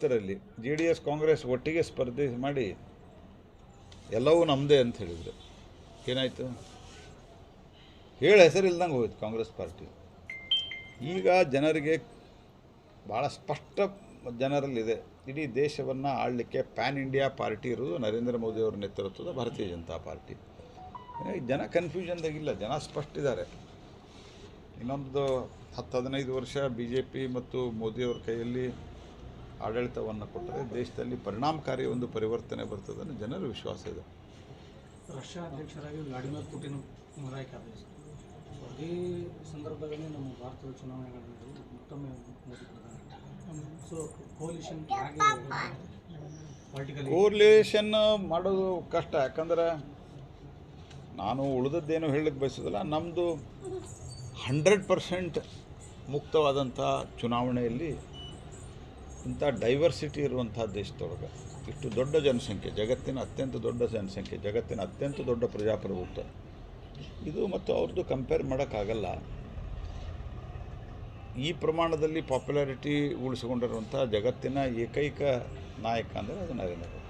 ಇದರಲ್ಲಿ J D S Congress ಒಟ್ಟಿಗೆ ಸ್ಪರ್ಧೆ ಮಾಡಿ ಎಲ್ಲವೂ ನಮ್ಮದೇ ಅಂತ ಹೇಳಿದರು. ಏನಾಯಿತು? ಹೇಳಿ ಹೆಸರಿಲ್ದಂಗೆ ಹೋಯ್ತು ಕಾಂಗ್ರೆಸ್ ಪಾರ್ಟಿ. ಈಗ ಜನರಿಗೆ ಭಾಳ ಸ್ಪಷ್ಟ ಜನರಲ್ಲಿದೆ, ಇಡೀ ದೇಶವನ್ನು ಆಳಲಿಕ್ಕೆ ಪ್ಯಾನ್ ಇಂಡಿಯಾ ಪಾರ್ಟಿ ಇರೋದು ನರೇಂದ್ರ ಮೋದಿಯವರ ನೇತೃತ್ವದ ಭಾರತೀಯ ಜನತಾ ಪಾರ್ಟಿ. ಜನ ಕನ್ಫ್ಯೂಷನ್ದಾಗಿಲ್ಲ ಜನ ಸ್ಪಷ್ಟ ಇದ್ದಾರೆ. ಇನ್ನೊಂದು ಹತ್ತು ಹದಿನೈದು ವರ್ಷ ಬಿ ಜೆ ಪಿ ಮತ್ತು ಮೋದಿಯವ್ರ ಕೈಯಲ್ಲಿ ಆಡಳಿತವನ್ನು ಕೊಟ್ಟರೆ ದೇಶದಲ್ಲಿ ಪರಿಣಾಮಕಾರಿ ಒಂದು ಪರಿವರ್ತನೆ ಬರ್ತದೆ ಅನ್ನೋ ಜನರ ವಿಶ್ವಾಸ ಇದೆ. ರಷ್ಯಾ ಅಧ್ಯಕ್ಷರಾಗಿ ವ್ಲಾಡಿಮಿರ್ ಪುಟಿನ್ ಆಗಿದೆ ಅದೇ ಸಂದರ್ಭದಲ್ಲಿ ನಮ್ಮ ಭಾರತದ ಚುನಾವಣೆಗಳಲ್ಲಿ ಪ್ರಧಾನಿ. ಸೊ ಕೋಲಿಷನ್ ಹಾಗೆ ಕೋರ್ಲೇಷನ್ ಮಾಡೋದು ಕಷ್ಟ. ಯಾಕಂದ್ರೆ ನಾನು ಉಳಿದದ್ದೇನು ಹೇಳಕ್ಕೆ ಬಯಸೋದಿಲ್ಲ. ನಮ್ಮದು ಹಂಡ್ರೆಡ್ ಪರ್ಸೆಂಟ್ ಮುಕ್ತವಾದಂಥ ಚುನಾವಣೆಯಲ್ಲಿ ಇಂಥ ಡೈವರ್ಸಿಟಿ ಇರುವಂಥ ದೇಶದೊಳಗೆ ಇಷ್ಟು ದೊಡ್ಡ ಜನಸಂಖ್ಯೆ ಜಗತ್ತಿನ ಅತ್ಯಂತ ದೊಡ್ಡ ಜನಸಂಖ್ಯೆ ಜಗತ್ತಿನ ಅತ್ಯಂತ ದೊಡ್ಡ ಪ್ರಜಾಪ್ರಭುತ್ವ. ಇದು ಮತ್ತು ಅವ್ರದ್ದು ಕಂಪೇರ್ ಮಾಡೋಕ್ಕಾಗಲ್ಲ. ಈ ಪ್ರಮಾಣದಲ್ಲಿ ಪಾಪ್ಯುಲಾರಿಟಿ ಉಳಿಸಿಕೊಂಡಿರುವಂಥ ಜಗತ್ತಿನ ಏಕೈಕ ನಾಯಕ ಅಂದರೆ ಅದು ನರೇಂದ್ರ ಮೋದಿ.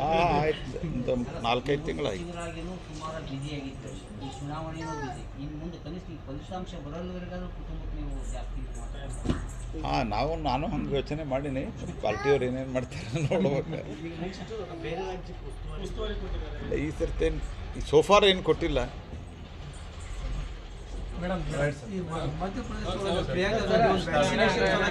ಆ, ಆಯ್ತು ಒಂದು ನಾಲ್ಕೈದು ತಿಂಗಳಾಯ್ತು ತಿಂಗಳಾಗಿನೂ ಸುಮಾರು ಬ್ಯುಸಿಯಾಗಿತ್ತು ಈ ಚುನಾವಣೆಯೂ ಬಿಸಿ ಇನ್ನು ಮುಂದೆ ಕನಿಷ್ಠ ಈ ಫಲಿತಾಂಶ ಬರಲ್ವರೆಗಾದ್ರೂ ಕುಟುಂಬಕ್ಕೆ ನೀವು ಜಾಸ್ತಿ ಹಾಂ ನಾವು ನಾನು ಹಂಗೆ ಯೋಚನೆ ಮಾಡೀನಿ ಪಾರ್ಟಿಯವ್ರು ಏನೇನು ಮಾಡ್ತಾರೆ ನೋಡ್ಬೇಕು ಈ ಸರ್ತಿ ಏನು ಸೋಫಾರ್ ಏನು ಕೊಟ್ಟಿಲ್ಲ ಮೇಡಮ್